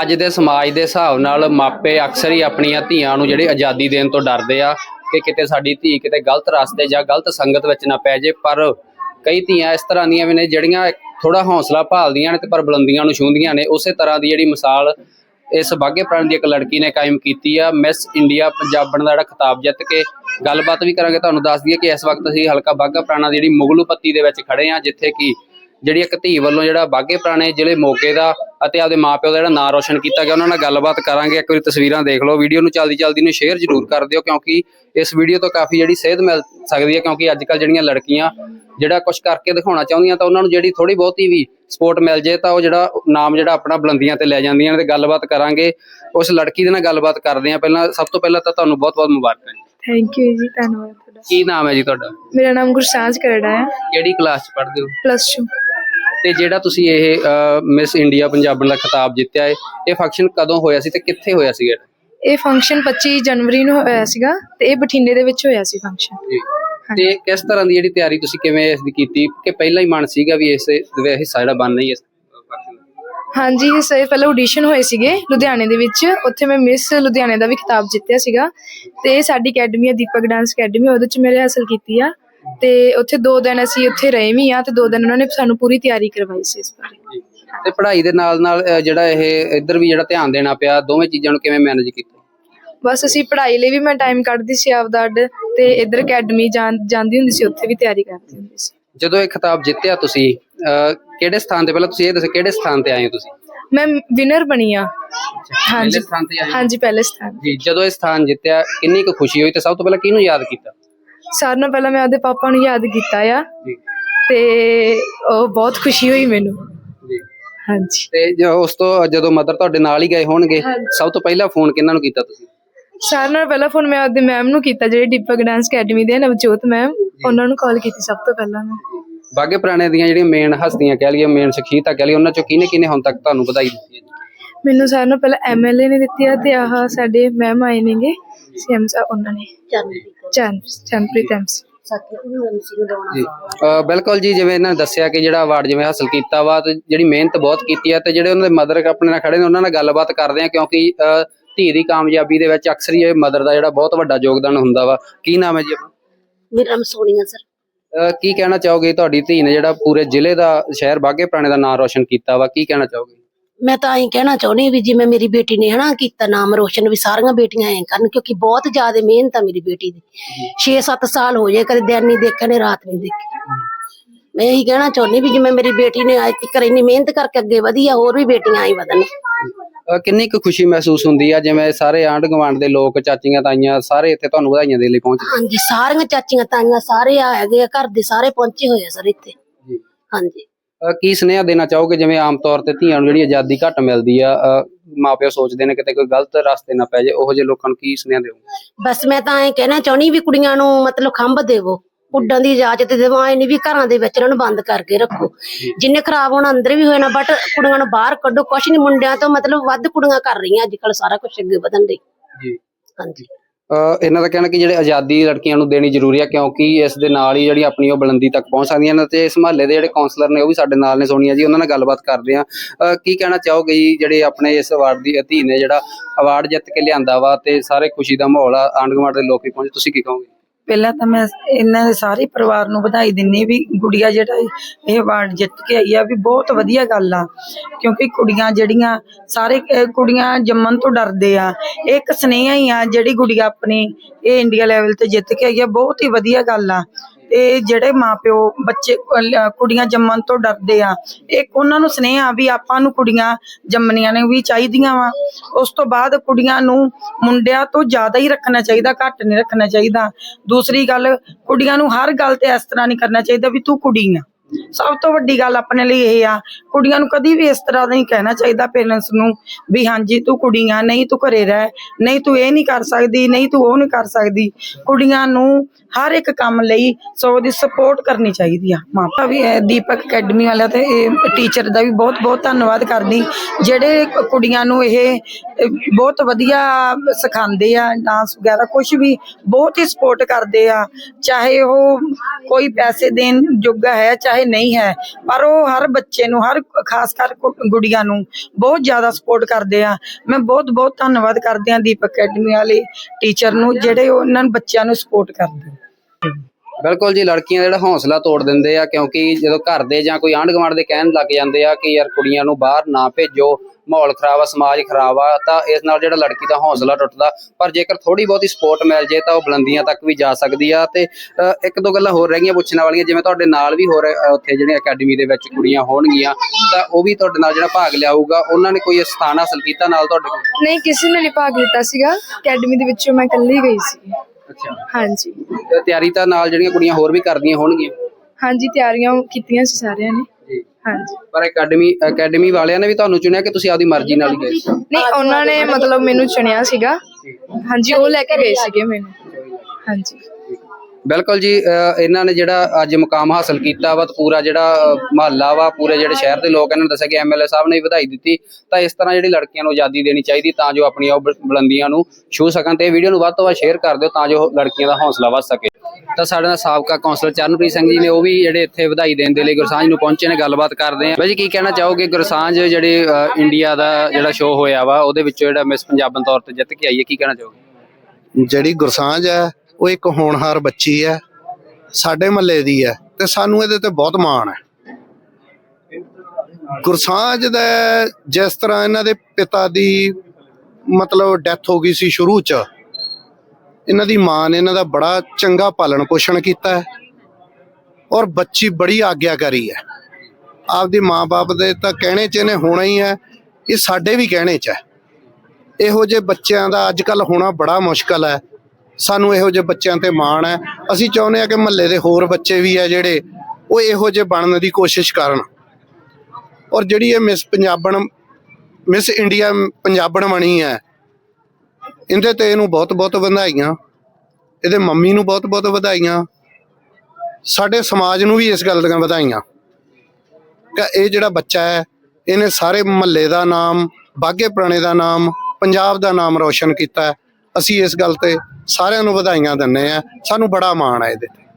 ਅੱਜ ਦੇ ਸਮਾਜ ਦੇ ਹਿਸਾਬ ਨਾਲ ਮਾਪੇ ਅਕਸਰ ਹੀ ਆਪਣੀਆਂ ਧੀਆਂ ਨੂੰ ਜਿਹੜੇ ਆਜ਼ਾਦੀ ਦੇਣ ਤੋਂ ਡਰਦੇ ਆ ਕਿ ਕਿਤੇ ਸਾਡੀ ਧੀ ਕਿਤੇ ਗਲਤ ਰਸਤੇ ਜਾਂ ਗਲਤ ਸੰਗਤ ਵਿੱਚ ਨਾ ਪੈ ਜੇ, ਪਰ ਕਈ ਧੀਆਂ ਇਸ ਤਰ੍ਹਾਂ ਦੀਆਂ ਵੀ ਨੇ ਜਿਹੜੀਆਂ ਥੋੜਾ ਹੌਸਲਾ ਭਾਲਦੀਆਂ ਨੇ ਤੇ ਪਰ ਬੁਲੰਦੀਆਂ ਨੂੰ ਛੂੰਹਦੀਆਂ ਨੇ। ਉਸੇ ਤਰ੍ਹਾਂ ਦੀ ਜਿਹੜੀ ਮਿਸਾਲ ਇਸ ਬਾਗੇ ਪ੍ਰਾਣ ਦੀ ਇੱਕ ਲੜਕੀ ਨੇ ਕਾਇਮ ਕੀਤੀ ਆ ਮਿਸ ਇੰਡੀਆ ਪੰਜਾਬਣ ਦਾ ਜਿਹੜਾ ਖਿਤਾਬ ਜਿੱਤ ਕੇ। ਗੱਲਬਾਤ ਵੀ ਕਰਾਂਗੇ, ਤੁਹਾਨੂੰ ਦੱਸ ਦਈਏ ਕਿ ਇਸ ਵਕਤ ਅਸੀਂ ਹਲਕਾ ਬਾਗਾ ਪ੍ਰਾਣਾ ਦੀ ਜਿਹੜੀ ਮੁਗਲੂ ਪੱਤੀ ਦੇ ਵਿੱਚ ਖੜੇ ਆ ਜਿੱਥੇ ਕਿ ਜਿਹੜੀ ਇੱਕ ਧੀ ਵੱਲੋਂ ਜਿਹੜਾ ਬਾਗੇ ਪ੍ਰਾਣੇ ਜ਼ਿਲ੍ਹੇ ਮੋਗੇ ਦਾ ਅਤੇ ਆਪਦੇ ਮਾਪਿਓ ਦਾ ਜਿਹੜਾ ਨਾਂ ਰੋਸ਼ਨ ਕੀਤਾ ਗਿਆ ਉਹਨਾਂ ਨਾਲ ਗੱਲਬਾਤ ਕਰਾਂਗੇ। ਇੱਕ ਵਾਰੀ ਤਸਵੀਰਾਂ ਦੇਖ ਲਓ। ਵੀਡੀਓ ਨੂੰ ਚਲਦੀ ਚਲਦੀ ਨੂੰ ਸ਼ੇਅਰ ਜ਼ਰੂਰ ਕਰ ਦਿਓ ਕਿਉਂਕਿ ਇਸ ਵੀਡੀਓ ਤੋਂ ਕਾਫੀ ਜਿਹੜੀ ਸੇਧ ਮਿਲ ਸਕਦੀ ਹੈ ਕਿਉਂਕਿ ਅੱਜ ਕੱਲ ਜਿਹੜੀਆਂ ਲੜਕੀਆਂ ਜਿਹੜਾ ਕੁਝ ਕਰਕੇ ਦਿਖਾਉਣਾ ਚਾਹੁੰਦੀਆਂ ਤਾਂ ਉਹਨਾਂ ਨੂੰ ਜਿਹੜੀ ਥੋੜੀ ਬਹੁਤੀ ਵੀ ਸਪੋਰਟ ਮਿਲ ਜੇ ਤਾਂ ਉਹ ਜਿਹੜਾ ਨਾਮ ਜਿਹੜਾ ਆਪਣਾ ਬੁਲੰਦੀਆਂ ਤੇ ਲੈ ਜਾਂਦੀਆਂ ਨੇ ਤੇ ਗੱਲਬਾਤ ਕਰਾਂਗੇ। ਉਸ ਲੜਕੀ ਦੇ ਨਾਲ ਗੱਲਬਾਤ ਕਰਦੇ ਆ ਪਹਿਲਾਂ ਸਭ ਤੋਂ ਪਹਿਲਾਂ ਤਾਂ ਤੁਹਾਨੂੰ ਬਹੁਤ ਬਹੁਤ ਮੁਬਾਰਕਾਂ ਜੀ। ਥੈਂਕ ਯੂ ਜੀ ਧੰਨਵਾਦ ਤੁਹਾਡਾ। ਕੀ ਨਾਮ ਹੈ ਜੀ ਤੁਹਾਡਾ? ਮੇਰਾ ਨਾਮ ਗੁਰਸਾਂਝ ਕਰੜਾ ਹੈ। ਕਿਹੜੀ ਕਲਾਸ ਚ ਪੜ੍ਹਦੇ ਹੋ? ਪਲੱਸ 2 ਤੇ ਜਿਹੜਾ ਤੁਸੀਂ ਇਹ ਮਿਸ ਇੰਡੀਆ ਪੰਜਾਬਣ ਦਾ ਖਿਤਾਬ ਜਿੱਤਿਆ ਹੈ ਇਹ ਫੰਕਸ਼ਨ ਕਦੋਂ ਹੋਇਆ ਸੀ ਤੇ ਕਿੱਥੇ ਹੋਇਆ ਸੀਗਾ ਇਹ ਫੰਕਸ਼ਨ 25 ਜਨਵਰੀ ਨੂੰ ਹੋਇਆ ਸੀਗਾ ਤੇ ਇਹ ਬਠਿੰਡੇ ਦੇ ਵਿੱਚ ਹੋਇਆ ਸੀ ਫੰਕਸ਼ਨ ਜੀ। ਤੇ ਕਿਸ ਤਰ੍ਹਾਂ ਦੀ ਜਿਹੜੀ ਤਿਆਰੀ ਤੁਸੀਂ ਕਿਵੇਂ ਇਸ ਦੀ ਕੀਤੀ? ਕਿ ਪਹਿਲਾਂ ਹੀ ਮਨ ਸੀਗਾ ਵੀ ਇਸ ਦੇ ਹਿੱਸਾ ਜਿਹੜਾ ਬਣਨਾ ਹੀ ਇਸ ਦਾ? ਹਾਂਜੀ ਇਹ ਸੇ ਪਹਿਲਾਂ ਆਡੀਸ਼ਨ ਹੋਏ ਸੀਗੇ ਲੁਧਿਆਣੇ ਦੇ ਵਿੱਚ। ਉੱਥੇ ਮੈਂ ਮਿਸ ਲੁਧਿਆਣੇ ਦਾ ਵੀ ਖਿਤਾਬ ਜਿੱਤਿਆ ਸੀਗਾ। ਤੇ ਸਾਡੀ ਅਕੈਡਮੀ ਹੈ ਦੀਪਕ ਡਾਂਸ ਅਕੈਡਮੀ ਉਹਦੇ ਚ ਮੇਰੇ ਹਾਸਲ ਕੀਤੀ ਆ। ਤੇ ਉੱਥੇ ਦੋ ਦਿਨ ਅਸੀਂ ਉੱਥੇ ਰਹੇ ਵੀ ਆ ਤੇ ਦੋ ਦਿਨ ਉਹਨਾਂ ਨੇ ਸਾਨੂੰ ਪੂਰੀ ਤਿਆਰੀ ਕਰਵਾਈ ਸੀ ਇਸ ਬਾਰੇ। ਤੇ ਪੜ੍ਹਾਈ ਦੇ ਨਾਲ ਨਾਲ ਅਹ, ਜਿਹੜਾ ਇਹ ਇੱਧਰ ਵੀ ਜਿਹੜਾ ਧਿਆਨ ਦੇਣਾ ਪਿਆ ਦੋਵੇਂ ਚੀਜ਼ਾਂ ਨੂੰ ਕਿਵੇਂ ਮੈਨੇਜ ਕੀਤਾ? ਬਸ ਅਸੀਂ ਪੜ੍ਹਾਈ ਲਈ ਵੀ ਮੈਂ ਟਾਈਮ ਕੱਢਦੀ ਸੀ ਆਪਦਾ ਅੱਡ ਤੇ ਇੱਧਰ ਅਕੈਡਮੀ ਜਾਂਦੀ ਹੁੰਦੀ ਸੀ ਉੱਥੇ ਵੀ ਤਿਆਰੀ ਕਰਦੀ ਹੁੰਦੀ ਸੀ। ਜਦੋਂ ਇਹ ਖਿਤਾਬ ਜਿੱਤਿਆ ਤੁਸੀਂ ਕਿਹੜੇ ਸਥਾਨ ਤੇ ਪਹਿਲਾਂ ਤੁਸੀਂ ਇਹ ਦੱਸੋ ਕਿਹੜੇ ਸਥਾਨ ਤੇ ਆਏ ਹੋ ਤੁਸੀਂ? ਮੈਂ ਵਿਨਰ ਬਣੀ ਆ ਹਾਂਜੀ ਪਹਿਲੇ ਸਥਾਨ ਤੇ ਆਏ ਹੋ? ਹਾਂਜੀ ਪਹਿਲੇ ਸਥਾਨ। ਜੀ ਜਦੋਂ ਇਹ ਸਥਾਨ ਜਿੱਤਿਆ ਕਿੰਨੀ ਕੁ ਖੁਸ਼ੀ ਹੋਈ ਤੇ ਸਭ ਤੋਂ ਪਹਿਲਾਂ ਕਿਹਨੂੰ ਯਾਦ ਕੀਤਾ? ਸਾਰਿਆਂ ਨਾਲੋਂ ਪਹਿਲਾਂ ਮੈਂ ਆਪਦੇ ਪਾਪਾ ਨੂੰ ਯਾਦ ਕੀਤਾ ਆ। ਜੀ। ਤੇ ਉਹ ਬਹੁਤ ਖੁਸ਼ੀ ਹੋਈ ਮੈਨੂੰ। ਜੀ। ਹਾਂਜੀ। ਤੇ ਜੋ ਉਸ ਤੋਂ ਜਦੋਂ ਮਦਰ ਤੁਹਾਡੇ ਨਾਲ ਹੀ ਗਏ ਹੋਣਗੇ ਹਾਂਜੀ। ਸਭ ਤੋਂ ਪਹਿਲਾਂ ਫੋਨ ਕਿਹਨਾਂ ਨੂੰ ਕੀਤਾ ਤੁਸੀਂ? ਸਾਰਿਆਂ ਨਾਲੋਂ ਪਹਿਲਾਂ ਫੋਨ ਮੈਂ ਆਪਦੇ ਮੈਮ ਨੂੰ ਕੀਤਾ ਜਿਹੜੇ ਦੀਪਕ ਡਾਂਸ ਅਕੈਡਮੀ ਦੇ ਆ, ਨਵਜੋਤ ਮੈਮ ਉਹਨਾਂ ਨੂੰ ਕਾਲ ਕੀਤੀ ਸਭ ਤੋਂ ਪਹਿਲਾਂ ਮੈਂ। ਬਾਗੇ ਪੁਰਾਣੇ ਦੀਆਂ ਜਿਹੜੀਆਂ ਮੇਨ ਹਸਤੀਆਂ ਕਹਿ ਲਈਏ ਮੇਨ ਸ਼ਖਸੀਅਤਾਂ ਕਹਿ ਲਈਏ ਉਹਨਾਂ ਚੋਂ ਕਿਹਨੇ ਕਿਹਨੇ ਹੁਣ ਤੱਕ ਤੁਹਾਨੂੰ ਵਧਾਈ ਦਿੱਤੀ ਹੈ? ਜੀ? ਮੈਨੂੰ ਸਾਰਿਆਂ ਨਾਲੋਂ ਪਹਿਲਾਂ ਐਮਐਲਏ ਨੇ ਦਿੱਤੀ ਆ ਤੇ ਆਹ ਸਾਡੇ ਮੈਮ ਆਏ ਨੇਗੇ ਸੀਐਮ ਸਾਹਿਬ ਉਹਨਾਂ ਨੇ। ਚੰਨ ਚੰਨਪ੍ਰੀਤ ਐਮਸੀ ਜੀ ਬਿਲਕੁਲ ਜੀ ਜਿਵੇਂ ਇਹਨਾਂ ਨੇ ਦੱਸਿਆ ਕਿ ਜਿਹੜਾ ਅਵਾਰਡ ਜਿਵੇਂ ਹਾਸਲ ਕੀਤਾ ਵਾ ਤੇ ਜਿਹੜੀ ਮਿਹਨਤ ਬਹੁਤ ਕੀਤੀ ਹੈ ਤੇ ਜਿਹੜੇ ਉਹਨਾਂ ਦੇ ਮਦਰ ਆਪਣੇ ਨਾਲ ਖੜੇ ਨੇ ਉਹਨਾਂ ਨਾਲ ਗੱਲਬਾਤ ਕਰਦੇ ਆ ਕਿਉਂਕਿ ਧੀ ਦੀ ਕਾਮਯਾਬੀ ਦੇ ਵਿੱਚ ਅਕਸਰ ਹੀ ਇਹ ਮਦਰ ਦਾ ਜਿਹੜਾ ਬਹੁਤ ਵੱਡਾ ਯੋਗਦਾਨ ਹੁੰਦਾ ਵਾ। ਕੀ ਨਾਮ ਹੈ ਜੀ ਆਪਣਾ? ਮੇਰਾ ਨਾਮ ਸੋਨੀਆ ਸਰ। ਕੀ ਕਹਿਣਾ ਚਾਹੋਗੇ? ਤੁਹਾਡੀ ਧੀ ਨੇ ਜਿਹੜਾ ਪੂਰੇ ਜ਼ਿਲ੍ਹੇ ਦਾ ਸ਼ਹਿਰ ਬਾਗੇ ਪੁਰਾਣੇ ਦਾ ਨਾਮ ਰੋਸ਼ਨ ਕੀਤਾ ਵਾ ਕੀ ਕਹਿਣਾ ਚਾਹੋਗੇ? ਮੈਂ ਤਾਂ ਐਂ ਕਹਿਣਾ ਚਾਹੁੰਦੀ ਵੀ ਜਿਵੇਂ ਮੇਰੀ ਬੇਟੀ ਨੇ ਹਨਾ ਕੀਤਾ ਨਾਮ ਰੋਸ਼ਨ ਵੀ ਸਾਰੀਆਂ ਬੇਟੀਆਂ ਐਂ ਕਰਨ ਕਿਉਂਕਿ ਬਹੁਤ ਜ਼ਿਆਦਾ ਮਿਹਨਤ ਆ ਮੇਰੀ ਬੇਟੀ ਦੀ। 6-7 ਸਾਲ ਹੋ ਜਾਏ ਕਦੇ ਦਿਨ ਨਹੀਂ ਦੇਖਿਆ ਨੇ ਰਾਤ ਨਹੀਂ ਦੇਖੀ। ਮੈਂ ਇਹੀ ਕਹਿਣਾ ਚਾਹੁੰਦੀ ਵੀ ਜਿਵੇਂ ਮੇਰੀ ਬੇਟੀ ਨੇ ਅੱਜ ਤੱਕ ਇੰਨੀ ਮਿਹਨਤ ਕਰਕੇ ਅੱਗੇ ਵਧੀ ਆ ਹੋਰ ਵੀ ਬੇਟੀਆਂ ਆਈ ਵਧਣ। ਅਹ, ਕਿੰਨੀ ਕੁ ਖੁਸ਼ੀ ਮਹਿਸੂਸ ਹੁੰਦੀ ਆ ਜਿਵੇਂ ਸਾਰੇ ਆਂਢ ਗੁਆਂਢ ਦੇ ਲੋਕ ਚਾਚੀਆਂ ਤਾਈਆਂ ਸਾਰੇ ਇੱਥੇ ਤੁਹਾਨੂੰ ਵਧਾਈਆਂ ਦੇ ਲਈ ਪਹੁੰਚ ਹਾਂਜੀ ਸਾਰੀਆਂ ਚਾਚੀਆਂ ਤਾਈਆਂ ਸਾਰੇ ਆ ਹੈਗੇ ਆ ਘਰ ਦੇ ਸਾਰੇ ਪਹੁੰਚੇ ਹੋਏ ਆ ਸਰ ਇੱਥੇ। ਜੀ। ਹਾਂਜੀ। ਕੀ ਸੁਨੇਹਾ ਦੇਣਾ ਚਾਹੋਗੇ? ਜਿਵੇਂ ਆਮ ਤੌਰ ਤੇ ਧੀਆਂ ਨੂੰ ਜਿਹੜੀ ਆਜ਼ਾਦੀ ਘੱਟ ਮਿਲਦੀ ਆ ਮਾਪਿਓ ਸੋਚਦੇ ਨੇ ਕਿਤੇ ਕੋਈ ਗਲਤ ਰਸਤੇ ਨਾ ਪੈ ਜਾਏ ਉਹੋ ਜਿਹੇ ਲੋਕਾਂ ਨੂੰ ਕੀ ਸੁਨੇਹਾ ਦਿਓਗੇ ਬਸ ਮੈਂ ਤਾਂ ਐਂ ਕਹਿਣਾ ਚਾਹੁੰਦੀ ਵੀ ਕੁੜੀਆਂ ਨੂੰ ਮਤਲਬ ਖੰਭ ਦੇਵੋ। ਉੱਡਾਂ ਦੀ ਇਜਾਜ਼ਤ ਦੇਵੋ ਐ ਨਹੀਂ ਵੀ ਘਰਾਂ ਦੇ ਵਿੱਚ ਇਹਨਾਂ ਨੂੰ ਬੰਦ ਕਰਕੇ ਰੱਖੋ। ਜਿੰਨੇ ਖਰਾਬ ਹੋਣਾ ਅੰਦਰ ਵੀ ਹੋਏ ਨਾ ਬਟ ਕੁੜੀਆਂ ਨੂੰ ਬਾਹਰ ਕੱਢੋ। ਕੁਛ ਨਹੀਂ ਮੁੰਡਿਆਂ ਤੋਂ ਮਤਲਬ ਵੱਧ ਕੁੜੀਆਂ ਕਰ ਰਹੀਆਂ ਅੱਜ ਕੱਲ ਸਾਰਾ ਕੁਝ ਅੱਗੇ ਵਧਣ ਲਈ ਜੀ। ਹਾਂਜੀ। ਇਹਨਾਂ ਦਾ ਕਹਿਣਾ ਕਿ ਜਿਹੜੇ ਆਜ਼ਾਦੀ ਲੜਕੀਆਂ ਨੂੰ ਦੇਣੀ ਜ਼ਰੂਰੀ ਹੈ ਕਿਉਂਕਿ ਇਸ ਦੇ ਨਾਲ ਹੀ ਜਿਹੜੀ ਆਪਣੀ ਉਹ ਬੁਲੰਦੀ ਤੱਕ ਪਹੁੰਚ ਸਕਦੀਆਂ ਨੇ ਤੇ ਇਸ ਮਹੱਲੇ ਦੇ ਜਿਹੜੇ ਕਾਉਂਸਲਰ ਨੇ ਉਹ ਵੀ ਸਾਡੇ ਨਾਲ ਨੇ ਸੋਨੀਆ ਜੀ, ਉਹਨਾਂ ਨਾਲ ਗੱਲਬਾਤ ਕਰਦੇ ਆ। ਅਹ ਕੀ ਕਹਿਣਾ ਚਾਹੋਗੇ ਜੀ, ਜਿਹੜੇ ਆਪਣੇ ਇਸ ਅਵਾਰਡ ਦੀ ਅਧੀਨ ਨੇ ਜਿਹੜਾ ਅਵਾਰਡ ਜਿੱਤ ਕੇ ਲਿਆਂਦਾ ਵਾ ਤੇ ਸਾਰੇ ਖੁਸ਼ੀ ਦਾ ਮਾਹੌਲ ਆ ਆਂਢ ਗੁਆਂਢ ਦੇ ਲੋਕ ਵੀ ਪਹੁੰਚੇ, ਤੁਸੀਂ ਕੀ ਕਹੋਗੇ? ਪਹਿਲਾਂ ਤਾਂ ਮੈਂ ਇਹਨਾਂ ਦੇ ਸਾਰੇ ਪਰਿਵਾਰ ਨੂੰ ਵਧਾਈ ਦਿੰਨੀ ਵੀ ਗੁੜੀਆ ਜਿਹੜਾ ਇਹ ਅਵਾਰਡ ਜਿੱਤ ਕੇ ਆਈ ਆ, ਵੀ ਬਹੁਤ ਵਧੀਆ ਗੱਲ ਆ। ਕਿਉਂਕਿ ਕੁੜੀਆਂ ਜਿਹੜੀਆਂ ਸਾਰੇ ਕੁੜੀਆਂ ਜੰਮਣ ਤੋਂ ਡਰਦੇ ਆ। ਇਹ ਇੱਕ ਸੁਨੇਹਾ ਹੀ ਆ ਜਿਹੜੀ ਗੁੜੀਆ ਆਪਣੀ ਇਹ ਇੰਡੀਆ ਲੈਵਲ ਤੇ ਜਿੱਤ ਕੇ ਆਈ ਆ, ਬਹੁਤ ਹੀ ਵਧੀਆ ਗੱਲ ਆ। ਤੇ ਜਿਹੜੇ ਮਾਪਿਓ, ਬੱਚੇ ਕੁੜੀਆਂ ਜੰਮਣ ਤੋਂ ਡਰਦੇ ਆ। ਇੱਕ ਉਹਨਾਂ ਨੂੰ ਸੁਨੇਹਾ ਵੀ ਆਪਾਂ ਨੂੰ ਕੁੜੀਆਂ ਜੰਮਣੀਆਂ ਨੇ ਵੀ ਚਾਹੀਦੀਆਂ ਵਾ। ਉਸ ਤੋਂ ਬਾਅਦ ਕੁੜੀਆਂ ਨੂੰ ਮੁੰਡਿਆਂ ਤੋਂ ਜ਼ਿਆਦਾ ਹੀ ਰੱਖਣਾ ਚਾਹੀਦਾ, ਘੱਟ ਨਹੀਂ ਰੱਖਣਾ ਚਾਹੀਦਾ। ਦੂਸਰੀ ਗੱਲ, ਕੁੜੀਆਂ ਨੂੰ ਹਰ ਗੱਲ ਤੇ ਇਸ ਤਰ੍ਹਾਂ ਨਹੀਂ ਕਰਨਾ ਚਾਹੀਦਾ ਵੀ ਤੂੰ ਕੁੜੀ ਆ। ਸਭ ਤੋਂ ਵੱਡੀ ਗੱਲ ਆਪਣੇ ਲਈ ਇਹ ਆ, ਕੁੜੀਆਂ ਨੂੰ ਕਦੀ ਵੀ ਇਸ ਤਰ੍ਹਾਂ ਨਹੀਂ ਕਹਿਣਾ ਚਾਹੀਦਾ ਪੇਰੈਂਟਸ ਨੂੰ ਵੀ ਹਾਂਜੀ ਤੂੰ ਕੁੜੀ ਨਹੀਂ ਤੂੰ ਘਰੇ ਰਹਿ, ਨਹੀਂ ਤੂੰ ਇਹ ਨਹੀਂ ਕਰ ਸਕਦੀ, ਨਹੀਂ ਤੂੰ ਉਹ ਨਹੀਂ ਕਰ ਸਕਦੀ। ਕੁੜੀਆਂ ਨੂੰ ਹਰ ਇੱਕ ਕੰਮ ਲਈ ਸੋ ਦੀ ਸਪੋਰਟ ਕਰਨੀ ਚਾਹੀਦੀ ਆ। ਮਾਪਾ ਵੀ ਇਹ ਦੀਪਕ ਅਕੈਡਮੀ ਵਾਲਾ ਤੇ ਟੀਚਰ ਦਾ ਵੀ ਬਹੁਤ ਬਹੁਤ ਧੰਨਵਾਦ ਕਰਦੀ। ਜਿਹੜੇ ਕੁੜੀਆਂ ਨੂੰ ਇਹ ਬਹੁਤ ਵਧੀਆ ਸਿਖਾਉਂਦੇ ਆ ਡਾਂਸ ਵਗੈਰਾ ਕੁਝ ਵੀ ਬਹੁਤ ਹੀ ਸਪੋਰਟ ਕਰਦੇ ਆ। ਚਾਹੇ ਉਹ ਕੋਈ ਪੈਸੇ ਦੇਣ ਜੋਗਾ ਹੈ, ਚਾਹੇ ਚਾਹੇ ਨਹੀਂ ਹੈ। ਪਰ ਉਹ ਹਰ ਬੱਚੇ ਨੂੰ, ਹਰ ਖਾਸ ਕਰ ਗੁੜੀਆਂ ਨੂੰ ਬਹੁਤ ਜ਼ਿਆਦਾ ਸਪੋਰਟ ਕਰਦੇ ਆ। ਮੈਂ ਬਹੁਤ ਬਹੁਤ ਧੰਨਵਾਦ ਕਰਦੇ ਆ ਦੀਪ ਅਕੈਡਮੀ ਵਾਲੇ ਟੀਚਰ ਨੂੰ, ਜਿਹੜੇ ਉਹਨਾਂ ਬੱਚਿਆਂ ਨੂੰ ਸਪੋਰਟ ਕਰਦੇ ਬਿਲਕੁਲ ਜੀ, ਲੜਕੀਆਂ ਜਿਹੜਾ ਹੌਸਲਾ ਤੋੜ ਦਿੰਦੇ ਆ, ਕਿਉਂਕਿ ਜਦੋਂ ਘਰ ਦੇ ਜਾਂ ਕੋਈ ਆਂਢ ਗੁਆਂਢ ਦੇ ਕਹਿਣ ਲੱਗ ਜਾਂਦੇ ਆ ਕਿ ਯਾਰ ਕੁੜੀਆਂ ਨੂੰ ਬਾਹਰ ਨਾ ਭੇਜੋ ਮਾਹੌਲ ਖਰਾਬ ਆ ਸਮਾਜ ਖਰਾਬ ਆ ਤਾਂ ਇਸ ਨਾਲ ਜਿਹੜਾ ਲੜਕੀ ਦਾ ਹੌਸਲਾ ਟੁੱਟਦਾ ਪਰ ਜੇਕਰ ਥੋੜੀ ਬਹੁਤੀ ਸਪੋਰਟ ਮਿਲ ਜੇ ਤਾਂ ਉਹ ਬੁਲੰਦੀਆਂ ਤੱਕ ਵੀ ਜਾ ਸਕਦੀ ਆ। ਤੇ ਇੱਕ ਦੋ ਗੱਲਾਂ ਹੋਰ ਰਹਿ ਗਈਆਂ ਪੁੱਛਣ ਵਾਲੀਆਂ ਜਿਵੇਂ ਤੁਹਾਡੇ ਨਾਲ ਵੀ ਹੋਰ ਉੱਥੇ ਜਿਹੜੇ ਅਕੈਡਮੀ ਦੇ ਵਿੱਚ ਕੁੜੀਆਂ ਹੋਣਗੀਆਂ ਤਾਂ ਉਹ ਵੀ ਤੁਹਾਡੇ ਨਾਲ ਜਿਹੜਾ ਭਾਗ ਲਿਆਊਗਾ ਉਹਨਾਂ ਨੇ ਕੋਈ ਸਥਾਨ ਹਾਸਲ ਕੀਤਾ ਨਾਲ ਤੁਹਾਡੇ ਕੋਲ? ਨਹੀਂ ਕਿਸੇ ਨੇ ਨਹੀਂ ਭਾਗ ਲਿੱਤਾ ਸੀਗਾ। ਅਕੈਡਮੀ ਦੇ ਵਿੱਚੋਂ ਮੈਂ ਇਕੱਲੀ ਗਈ ਸੀ। ਅੱਛਾ। ਹਾਂਜੀ। ਤਿਆਰੀ ਤਾਂ ਨਾਲ ਜਿਹੜੀਆਂ ਕੁੜੀਆਂ ਹੋਰ ਵੀ ਕਰਦੀਆਂ ਹੋਣਗੀਆਂ? ਹਾਂਜੀ ਤਿਆਰੀਆਂ ਕੀਤੀਆਂ ਸੀ ਸਾਰਿਆਂ ਨੇ। ਹਾਂਜੀ। ਪਰ ਅਕੈਡਮੀ ਅਕੈਡਮੀ ਵਾਲਿਆਂ ਨੇ ਵੀ ਤੁਹਾਨੂੰ ਚੁਣਿਆ ਕਿ ਤੁਸੀਂ ਆਪਦੀ ਮਰਜ਼ੀ ਨਾਲ ਹੀ ਗਏ ਸੀ? ਨਹੀਂ ਉਹਨਾਂ ਨੇ ਮਤਲਬ ਮੈਨੂੰ ਚੁਣਿਆ ਸੀਗਾ। ਹਾਂਜੀ ਉਹ ਲੈ ਕੇ ਗਏ ਸੀਗੇ ਮੈਨੂੰ। ਹਾਂਜੀ। ਬਿਲਕੁਲ ਜੀ ਇਹਨਾਂ ਨੇ ਜਿਹੜਾ ਅੱਜ ਮੁਕਾਮ ਹਾਸਲ ਕੀਤਾ ਵਾ ਪੂਰਾ ਜਿਹੜਾ ਮਹੱਲਾ ਵਾ ਪੂਰੇ ਜਿਹੜੇ ਸ਼ਹਿਰ ਦੇ ਲੋਕ ਇਹਨਾਂ ਨੇ ਦੱਸਿਆ ਕਿ ਐਮਐਲਏ ਸਾਹਿਬ ਨੇ ਵਧਾਈ ਦਿੱਤੀ। ਤਾਂ ਇਸ ਤਰ੍ਹਾਂ ਜਿਹੜੀ ਲੜਕੀਆਂ ਨੂੰ ਆਜ਼ਾਦੀ ਦੇਣੀ ਚਾਹੀਦੀ ਤਾਂ ਜੋ ਆਪਣੀਆਂ ਬੁਲੰਦੀਆਂ ਨੂੰ ਛੂ ਸਕਣ ਤੇ ਇਹ ਵੀਡੀਓ ਨੂੰ ਵੱਧ ਤੋਂ ਵੱਧ ਸ਼ੇਅਰ ਕਰ ਦਿਓ ਤਾਂ ਜੋ ਲੜਕੀਆਂ ਦਾ ਹੌਸਲਾ ਵੱਧ ਸਕੇ। ਤਾਂ ਸਾਡੇ ਨਾਲ ਸਾਬਕਾ ਕੌਂਸਲਰ ਚਰਨਪ੍ਰੀਤ ਸਿੰਘ ਜੀ ਨੇ ਉਹ ਵੀ ਜਿਹੜੇ ਇੱਥੇ ਵਧਾਈ ਦੇਣ ਦੇ ਲਈ ਗੁਰਸਾਂਝ ਨੂੰ ਪਹੁੰਚੇ ਨੇ, ਗੱਲਬਾਤ ਕਰਦੇ ਆ ਬਾਈ ਜੀ, ਕੀ ਕਹਿਣਾ ਚਾਹੋਗੇ? ਗੁਰਸਾਂਝ ਜਿਹੜੇ ਇੰਡੀਆ ਦਾ ਜਿਹੜਾ ਸ਼ੋਅ ਹੋਇਆ ਵਾ, ਉਹਦੇ ਵਿੱਚੋਂ ਜਿਹੜਾ ਮਿਸ ਪੰਜਾਬਨ ਤੌਰ ਤੇ ਜਿੱਤ ਕੇ ਆਈ ਹੈ, ਕੀ ਕਹਿਣਾ ਚਾਹੋਗੇ? ਜਿਹੜੀ ਗੁਰਸਾਂਝ ਹੈ, ਉਹ ਇੱਕ ਹੋਣਹਾਰ ਬੱਚੀ ਹੈ, ਸਾਡੇ ਮਹੱਲੇ ਦੀ ਹੈ ਤੇ ਸਾਨੂੰ ਇਹਦੇ ਤੇ ਬਹੁਤ ਮਾਣ ਹੈ। ਗੁਰਸਾਂਝ ਦਾ ਜਿਸ ਤਰ੍ਹਾਂ ਇਹਨਾਂ ਦੇ ਪਿਤਾ ਦੀ ਮਤਲਬ ਡੈਥ ਹੋ ਗਈ ਸੀ ਸ਼ੁਰੂ ਚ ਇਹਨਾਂ ਦੀ ਮਾਂ ਨੇ ਇਹਨਾਂ ਦਾ ਬੜਾ ਚੰਗਾ ਪਾਲਣ ਪੋਸ਼ਣ ਕੀਤਾ ਹੈ ਔਰ ਬੱਚੀ ਬੜੀ ਆਗਿਆਕਾਰੀ ਹੈ। ਆਪਦੀ ਮਾਂ-ਬਾਪ ਦੇ ਤਾਂ ਕਹਿਣੇ ਚ ਇਹਨੇ ਹੋਣਾ ਹੀ ਹੈ, ਇਹ ਸਾਡੇ ਵੀ ਕਹਿਣੇ ਚ ਹੈ। ਇਹੋ ਜਿਹੇ ਬੱਚਿਆਂ ਦਾ ਅੱਜ ਕੱਲ ਹੋਣਾ ਬੜਾ ਮੁਸ਼ਕਲ ਹੈ। ਸਾਨੂੰ ਇਹੋ ਜਿਹੇ ਬੱਚਿਆਂ ਤੇ ਮਾਣ ਹੈ। ਅਸੀਂ ਚਾਹੁੰਦੇ ਆ ਕਿ ਮਹੱਲੇ ਦੇ ਹੋਰ ਬੱਚੇ ਵੀ ਆ ਜਿਹੜੇ ਉਹ ਇਹੋ ਜਿਹੇ ਬਣਨ ਦੀ ਕੋਸ਼ਿਸ਼ ਕਰਨ। ਔਰ ਜਿਹੜੀ ਇਹ ਮਿਸ ਪੰਜਾਬਣ, ਮਿਸ ਇੰਡੀਆ ਪੰਜਾਬਣ ਬਣੀ ਹੈ ਇਹਦੇ ਤੇ ਇਹਨੂੰ ਬਹੁਤ-ਬਹੁਤ ਵਧਾਈਆਂ। ਇਹਦੇ ਮੰਮੀ ਨੂੰ ਬਹੁਤ-ਬਹੁਤ ਵਧਾਈਆਂ। ਸਾਡੇ ਸਮਾਜ ਨੂੰ ਵੀ ਇਸ ਗੱਲ ਦੀਆਂ ਵਧਾਈਆਂ। ਕਿ ਇਹ ਜਿਹੜਾ ਬੱਚਾ ਹੈ, ਇਹਨੇ ਸਾਰੇ ਮਹੱਲੇ ਦਾ ਨਾਮ, ਬਾਗੇ ਪ੍ਰਾਣੇ ਦਾ ਨਾਮ, ਪੰਜਾਬ ਦਾ ਨਾਮ ਰੋਸ਼ਨ ਕੀਤਾ ਅਸੀਂ ਇਸ ਗੱਲ ਤੇ ਸਾਰਿਆਂ ਨੂੰ ਵਧਾਈਆਂ ਦਿੰਨੇ ਆ ਸਾਨੂੰ ਬੜਾ ਮਾਣ ਹੈ ਇਹਦੇ ਤੇ।